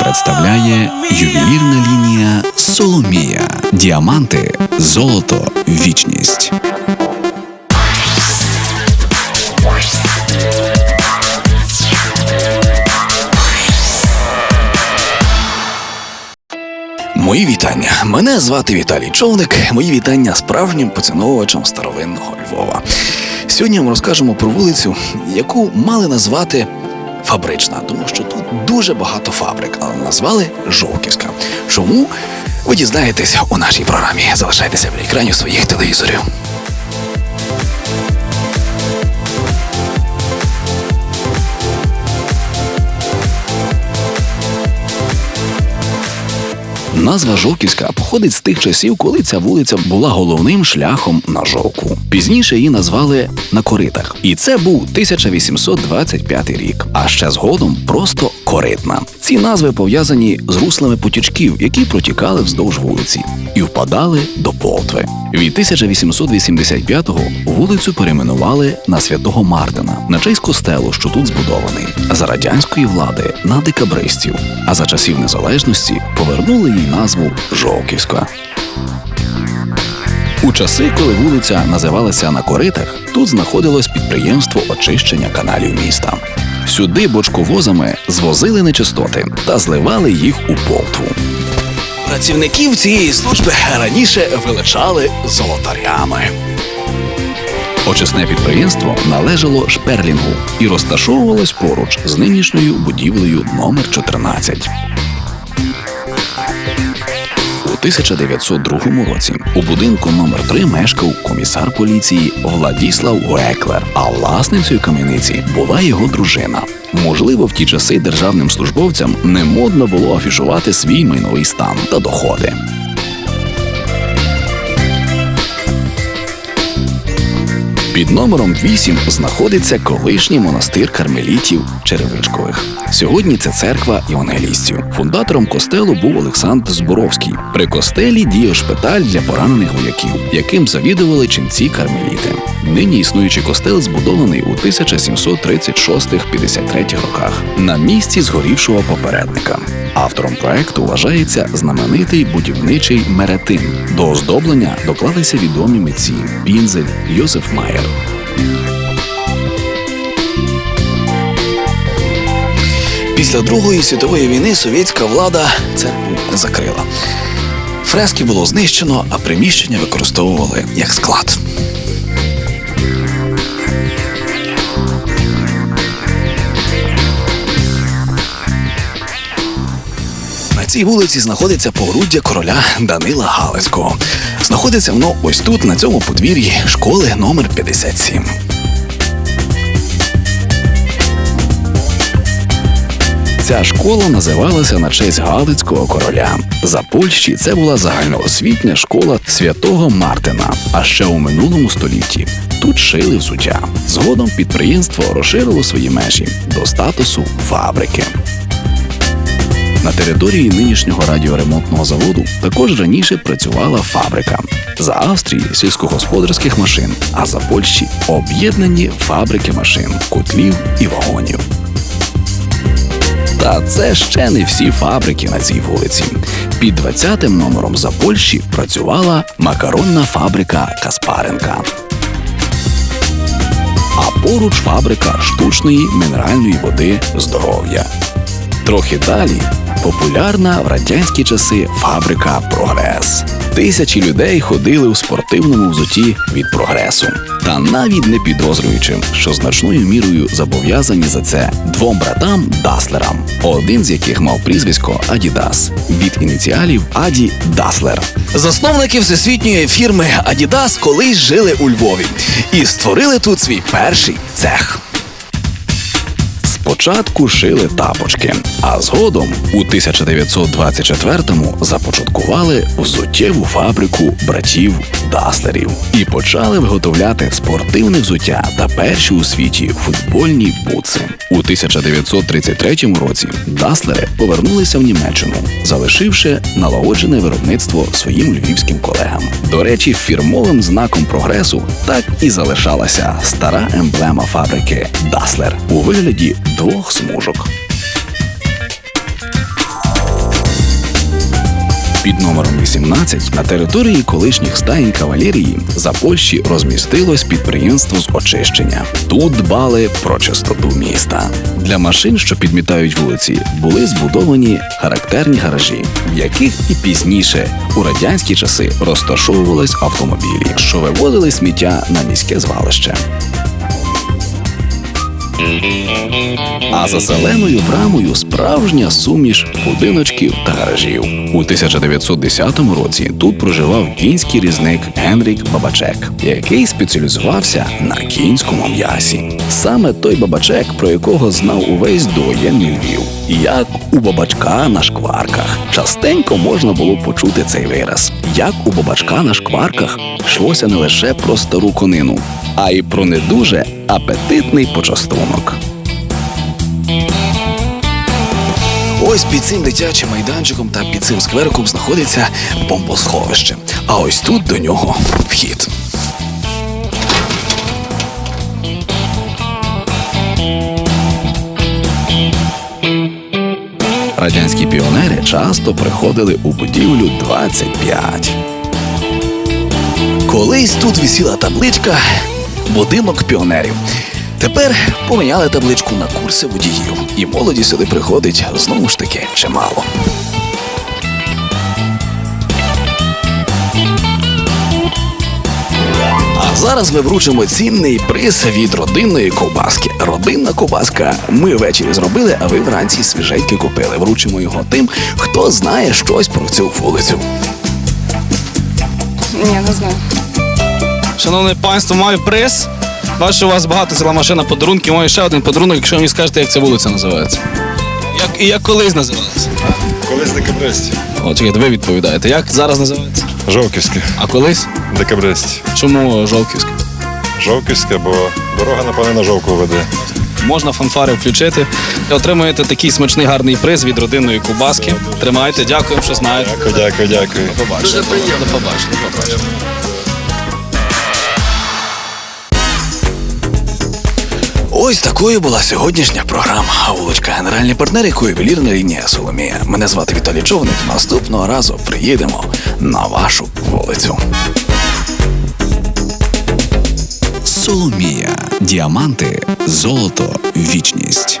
Представляє ювелірна лінія Соломія. Діаманти, золото, вічність. Мої вітання. Мене звати Віталій Човник. Мої вітання справжнім поціновувачам старовинного Львова. Сьогодні ми розкажемо про вулицю, яку мали назвати фабрична, тому що тут дуже багато фабрик, але назвали Жовківська. Чому? Ви дізнаєтесь у нашій програмі. Залишайтеся в екрані своїх телевізорів. Назва Жовківська походить з тих часів, коли ця вулиця була головним шляхом на жовку. Пізніше її назвали на коритах, і це був 1825 рік. А ще згодом просто коритна. Ці назви пов'язані з руслами потічків, які протікали вздовж вулиці, і впадали до Полтви. Від 1885-го вулицю перейменували на святого Мартина на честь костелу, що тут збудований. За радянської влади на декабристів, а за часів незалежності повернули їй назву Жовківська. У часи, коли вулиця називалася на коритах, тут знаходилось підприємство очищення каналів міста. Сюди бочковозами звозили нечистоти та зливали їх у Полтву. Працівників цієї служби раніше величали золотарями. Очисне підприємство належало Шперлінгу і розташовувалось поруч з нинішньою будівлею номер 14. У 1902 році у будинку номер 3 мешкав комісар поліції Владіслав Геклер, а власницею кам'яниці була його дружина. Можливо, в ті часи державним службовцям не модно було афішувати свій майновий стан та доходи. Під номером 8 знаходиться колишній монастир кармелітів Черевичкових. Сьогодні це церква євангелістів. Фундатором костелу був Олександр Зборовський. При костелі діяв шпиталь для поранених вояків, яким завідували ченці кармеліти. Нині існуючий костел збудований у 1736-53 роках на місці згорівшого попередника. Автором проекту вважається знаменитий будівничий меретин. До оздоблення доклалися відомі митці Бінзель, Йосиф Майер. Після Другої світової війни совєтська влада церкву закрила. Фрески було знищено, а приміщення використовували як склад. На цій вулиці знаходиться погруддя короля Данила Галицького. Знаходиться воно ось тут, на цьому подвір'ї школи номер 57. Ця школа називалася на честь Галицького короля. За Польщі це була загальноосвітня школа святого Мартина. А ще у минулому столітті тут шили взуття. Згодом підприємство розширило свої межі до статусу фабрики. На території нинішнього радіоремонтного заводу також раніше працювала фабрика. За Австрії сільськогосподарських машин, а за Польщі об'єднані фабрики машин, котлів і вагонів. Та це ще не всі фабрики на цій вулиці. Під 20-м номером за Польщі працювала макаронна фабрика Каспаренка. А поруч фабрика штучної мінеральної води здоров'я. Трохи далі популярна в радянські часи фабрика Прогрес. Тисячі людей ходили у спортивному взуті від прогресу, та навіть не підозрюючи, що значною мірою зобов'язані за це двом братам Даслерам, один з яких мав прізвисько Адідас від ініціалів Аді Даслер. Засновники всесвітньої фірми Адідас колись жили у Львові і створили тут свій перший цех. Спочатку шили тапочки, а згодом у 1924-му започаткували взуттєву фабрику братів Даслерів і почали виготовляти спортивне взуття та перші у світі футбольні бутси. У 1933 році Даслери повернулися в Німеччину, залишивши налагоджене виробництво своїм львівським колегам. До речі, фірмовим знаком прогресу так і залишалася стара емблема фабрики Даслер у вигляді двох смужок. Під номером 18 на території колишніх стаїнь кавалерії за Польщі розмістилось підприємство з очищення. Тут дбали про чистоту міста. Для машин, що підмітають вулиці, були збудовані характерні гаражі, в яких і пізніше у радянські часи розташовувались автомобілі, що вивозили сміття на міське звалище. А за зеленою брамою справжня суміш будиночків та гаражів. У 1910 році тут проживав кінський різник Генрік Бабачек, який спеціалізувався на кінському м'ясі. Саме той бабачек, про якого знав увесь довоєнний Львів. Як у бабачка на шкварках. Частенько можна було почути цей вираз. Як у бабачка на шкварках йшлося не лише про стару конину, а й про не дуже апетитний почастунок. Ось під цим дитячим майданчиком та під цим сквериком знаходиться бомбосховище. А ось тут до нього вхід. Радянські піонери часто приходили у будівлю 25. Колись тут висіла табличка Будинок піонерів. Тепер поміняли табличку на курси водіїв, і молоді сюди приходить знову ж таки чимало. А зараз ми вручимо цінний приз від родинної ковбаски. Родинна ковбаска. Ми ввечері зробили, а ви вранці свіженьки купили. Вручимо його тим, хто знає щось про цю вулицю. Ні, не знаю. Шановне панство, маю приз. Бачу, у вас багато ціла машина подарунків. Маю ще один подарунок, якщо мені скажете, як ця вулиця називається. Як, і як колись називалася? Колись декабристі. О, чекайте, ви відповідаєте. Як зараз називається? Жовківське. А колись? Декабристі. Чому Жовківська? Жовківське, бо дорога, напевно, на жовку веде. Можна фанфари включити. І отримуєте такий смачний гарний приз від родинної кубаски. Тримайте, дякуємо, що знаєте. Дякую, дякую, дякую. До побачення. До побачення. До Ось такою була сьогоднішня програма. Вуличка генеральний партнер, якої ювелірна лінія Соломія. Мене звати Віталій Човник. Наступного разу приїдемо на вашу вулицю. Соломія. Діаманти, золото, вічність.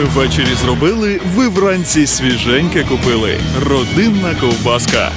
Ми ввечері зробили, ви вранці свіженьке купили. Родинна ковбаска.